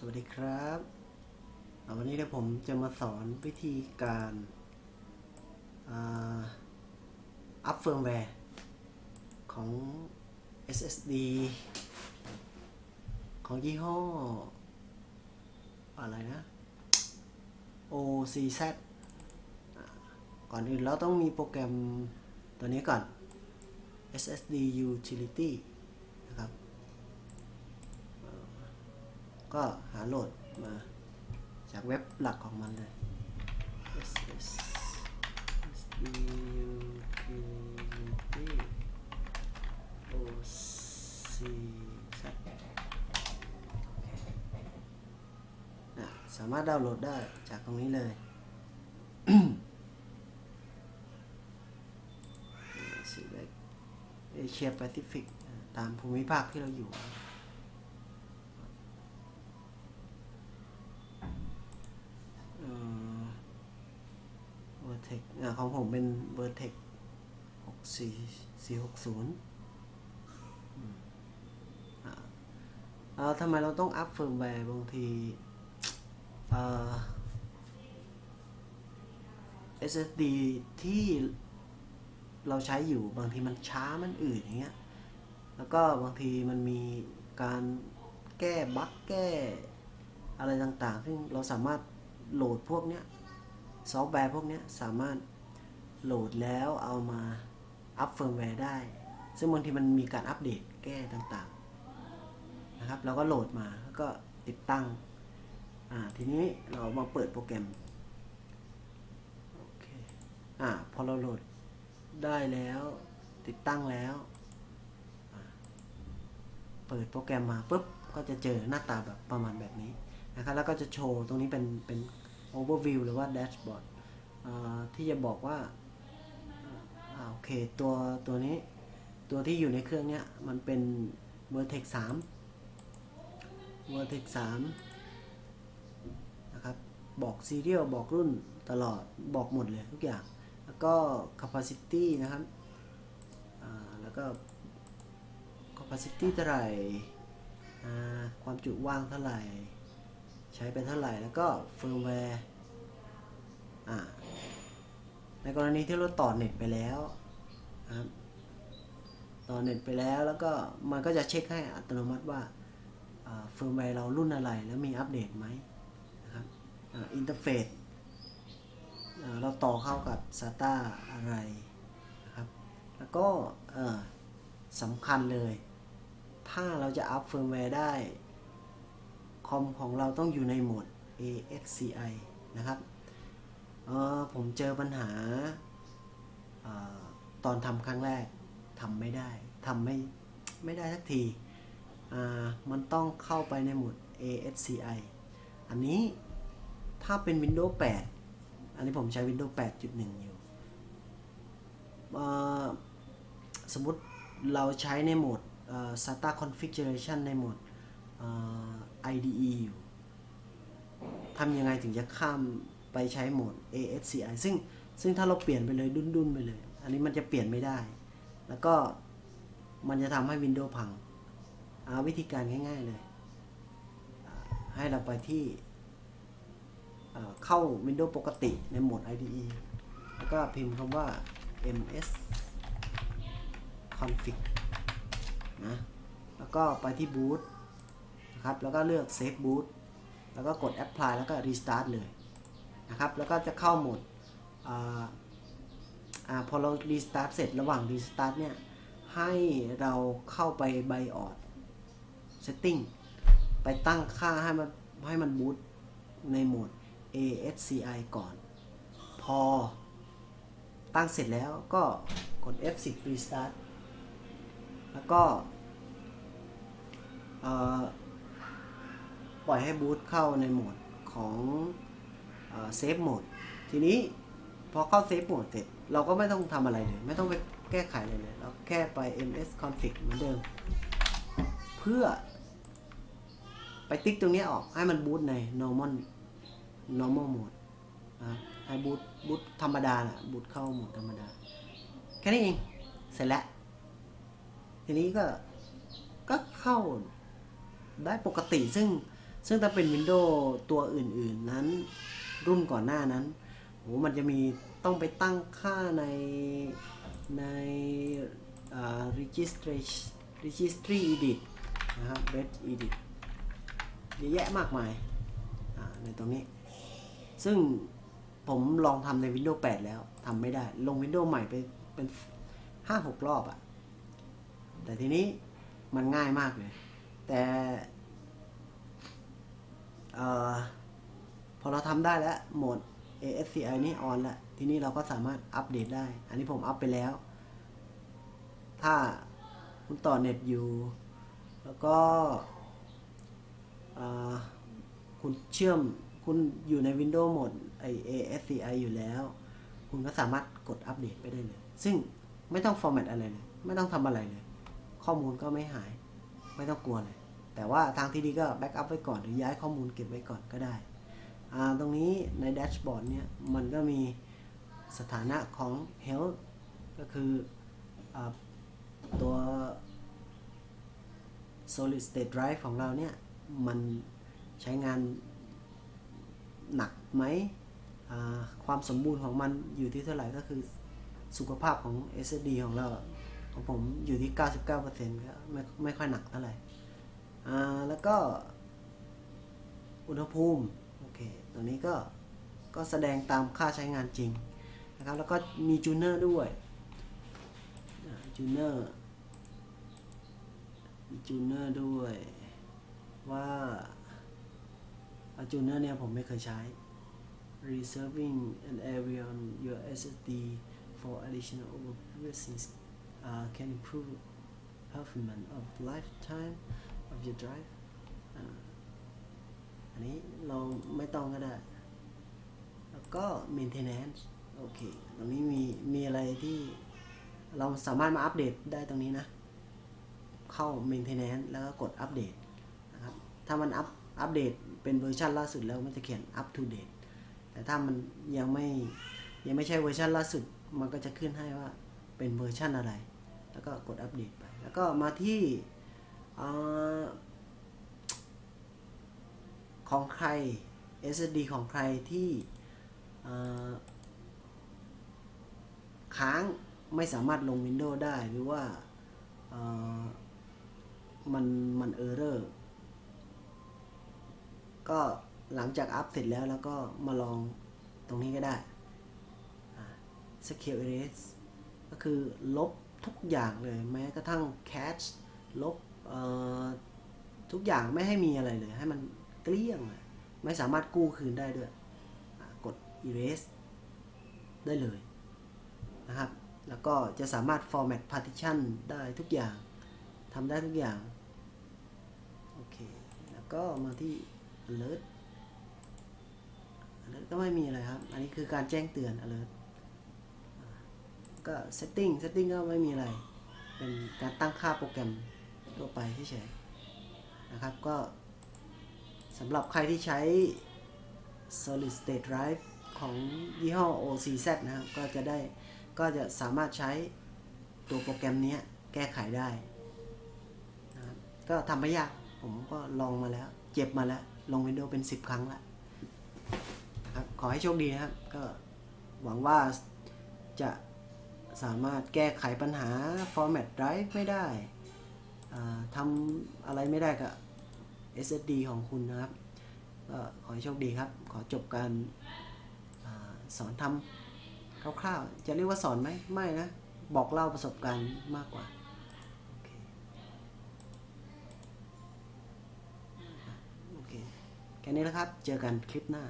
สวัสดีครับ วันนี้เดี๋ยวผมจะมาสอนวิธีการอัพเฟิร์มแวร์ของ SSD ของยี่ห้อ อะไรนะ OCZ ก่อนอื่นเราต้องมีโปรแกรมตัวนี้ก่อน SSD Utility นะครับ ก็หาโหลดมาจากเว็บหลักของมันเลย SSD u k t OCZ นะสามารถดาวน์โหลดได้จากตรงนี้เลย Select Asia Pacific ตามภูมิภาคที่เราอยู่ เอ่อ ของผมเป็น Vertex หกสี่สี่หกศูนย์อ่าเอ่อทำไมเราต้องอัพเฟิร์มแวร์บางทีเอ่อ SSD ที่เราใช้อยู่บางทีมันช้ามันอืดอย่างเงี้ย แล้วก็บางทีมันมีการแก้บั๊กแก้อะไรต่างๆ ซึ่งเราสามารถโหลดพวกเนี้ย ซอฟต์แวร์พวกนี้สามารถโหลดแล้วเอามาอัพเฟิร์มแวร์ได้ ซึ่งบางทีมันมีการอัปเดตแก้ต่างๆนะครับ เราก็โหลดมาแล้วก็ติดตั้ง อ่า ทีนี้เรามาเปิดโปรแกรม โอเค อ่า พอเราโหลดได้แล้ว ติดตั้งแล้ว เปิดโปรแกรมมาปุ๊บ ก็จะเจอหน้าตาแบบประมาณแบบนี้นะครับ แล้วก็จะโชว์ตรงนี้เป็นเป็น overview หรือว่า dashboard ที่จะบอกว่าโอเคตัวตัวนี้ตัวที่อยู่ในเครื่องเนี้ยมันเป็น vertex 3 vertex 3นะครับบอก serial บอกรุ่นตลอดบอกหมดเลยทุกอย่าง แล้วก็ capacity นะครับแล้วก็ capacity เท่าไหร่ความจุว่างเท่าไหร่ ใช้ไปเท่าไหร่แล้วก็ firmware อ่าในกรณีที่เราต่อเน็ตไปแล้วครับต่อเน็ตไปแล้วแล้วก็มันก็จะเช็คให้อัตโนมัติว่าเฟิร์มแวร์เรารุ่นอะไรแล้วมีอัปเดตไหมนะครับอินเทอร์เฟซเราต่อเข้ากับ SATA อะไรนะครับ แล้วก็สำคัญเลย ถ้าเราจะอัพเฟิร์มแวร์ได้ คอมของเราต้องอยู่ในโหมด ASCI นะครับออผมเจอปัญหาออตอนทำครั้งแรกทำไม่ได้ทำไม่ไม่ได้สักทีมันต้องเข้าไปในโหมด ASCI อันนี้ถ้าเป็น Windows 8 อันนี้ผมใช้ Windows 8.1 อยู่ สมมติเราใช้ในโหมด SATA configuration ในโหมด IDE อยู่ทำยังไงถึงจะข้ามไปใช้โหมด ASCI ซึ่งซึ่งถ้าเราเปลี่ยนไปเลยดุนๆไปเลย อันนี้มันจะเปลี่ยนไม่ได้ แล้วก็มันจะทำให้ Windows พังเอาวิธีการง่าย ๆเลย ให้เราไปที่เอ่อเข้า Windows ปกติในโหมด IDE แล้วก็พิมพ์คำว่า ms config นะ แล้วก็ไปที่ boot นะครับ แล้วก็เลือก save boot แล้วก็กด apply แล้วก็ restart เลยนะครับ แล้วก็จะเข้าโหมดออพอเรา restart เสร็จระหว่าง restart เนี่ย ให้เราเข้าไป BIOS setting ไปตั้งค่าให้มันให้มันบูตในโหมด ASCI ก่อน พอตั้งเสร็จแล้วก็กด F10 restart แล้วก็ เอ่อ ปล่อยให้บูตเข้าในโหมดของเซฟโหมดทีนี้พอเข้าเซฟโหมดเสร็จเราก็ไม่ต้องทำอะไรเลย ไม่ต้องไปแก้ไขอะไรเลย เราแค่ไป ms config เหมือนเดิม เพื่อ ไปติ๊กตรงนี้ออกให้มันบูตใน normal normal mode นะให้บูตบูตธรรมดาแหละบูตเข้าโหมดธรรมดา แค่นี้เอง เสร็จแล้ว ทีนี้ก็ก็เข้าได้ปกติซึ่ง ซึ่งถ้าเป็น Windows ตัวอื่นๆนั้น รุ่นก่อนหน้านั้นโหมันจะมีต้องไปตั้งค่าในในอ่า registry registry edit นะครับ red edit เยอะแยะมากมายในตรงนี้ ซึ่งผมลองทำใน Windows 8 แล้วทำไม่ได้ ลง Windows ใหม่ไปเป็น 5-6 รอบอะแต่ทีนี้มันง่ายมากเลย แต่เออ พอเราทำได้แล้วโหมด ASCI นี่ออนแล้วทีนี้เราก็สามารถอัปเดตได้ อันนี้ผมอัปไปแล้ว ถ้าคุณต่อเน็ตอยู่ แล้วก็คุณเชื่อมคุณอยู่ใน Windows โหมดไอ ASCI อยู่แล้ว คุณก็สามารถกดอัปเดตไปได้เลย ซึ่งไม่ต้องฟอร์แมตอะไรเลย ไม่ต้องทำอะไรเลย ข้อมูลก็ไม่หาย ไม่ต้องกลัวเลย แต่ว่าทางที่ดีก็แบ็กอัพไว้ก่อนหรือย้ายข้อมูลเก็บไว้ก่อนก็ได้ ตรงนี้ในแดชบอร์ดเนี่ยมันก็มีสถานะของ health ก็คืออตัว solid state drive ของเราเนี่ยมันใช้งานหนักไหมความสมบูรณ์ของมันอยู่ที่เท่าไหร่ก็คือสุขภาพของ SSD ของเราของผมอยู่ที่ 99%ก็ไม่ไม่ค่อยหนักเท่าไหร่แล้วก็อุณหภูมิ เคตัวนี้ก็ก็แสดงตามค่าใช้งานจริงนะครับแล้วก็มีจูเนอร์ด้วยจูเนอร์มีจูเนอร์ด้วยว่าจูเนอร์เนี่ยผมไม่เคยใช้ reserving an area on your SSD for additional overprocessing uh, can improve performance of lifetime of your drive อันนี้เราไม่ต้องก็ได้ แล้วก็ maintenance โอเค ตรงนี้มีมีอะไรที่เราสามารถมาอัปเดตได้ตรงนี้นะ เข้า maintenance แล้วก็กดอัปเดตนะครับ ถ้ามันอัปอัปเดตเป็นเวอร์ชันล่าสุดแล้วมันจะเขียน up to date แต่ถ้ามันยังไม่ยังไม่ใช่เวอร์ชันล่าสุด มันก็จะขึ้นให้ว่าเป็นเวอร์ชันอะไร แล้วก็กดอัปเดตไป แล้วก็มาที่อ่า ของใคร SSD ของใครที่ค้างไม่สามารถลง Windows ได้หรือว่ามันมันเออร์เรอร์ก็หลังจากอัพเสร็จแล้วแล้วก็มาลองตรงนี้ก็ได้ Secure Erase ก็คือลบทุกอย่างเลยแม้กระทั่ง Cache ลบทุกอย่างไม่ให้มีอะไรเลยให้มัน เกลี้ยง ไม่สามารถกู้คืนได้ด้วย กด Erase ได้เลยนะครับ แล้วก็จะสามารถ format partition ได้ทุกอย่างทำได้ทุกอย่าง โอเค แล้วก็มาที่ alert alert ก็ไม่มีอะไรครับ อันนี้คือการแจ้งเตือน alert ก็ setting setting ก็ไม่มีอะไร เป็นการตั้งค่าโปรแกรมทั่วไปเฉยๆนะครับ ก็ สำหรับใครที่ใช้ solid state drive ของยี่ห้อ OCZ นะครับ ก็จะได้ก็จะสามารถใช้ตัวโปรแกรมนี้แก้ไขได้นะครับก็ทำไม่ยาก ผมก็ลองมาแล้ว เจ็บมาแล้ว ลง Windows เป็น 10 ครั้งแล้วครับขอให้โชคดีนะครับ ก็หวังว่าจะสามารถแก้ไขปัญหา format drive ไม่ได้ทำอะไรไม่ได้กับ SSD ของคุณนะครับ ก็ขอให้โชคดีครับ ขอจบการอาสอนทำคร่าวๆ จะเรียกว่าสอนไหม ไม่นะ บอกเล่าประสบการณ์มากกว่า โอเคโอเค แค่นี้แล้วครับ เจอกันคลิปหน้า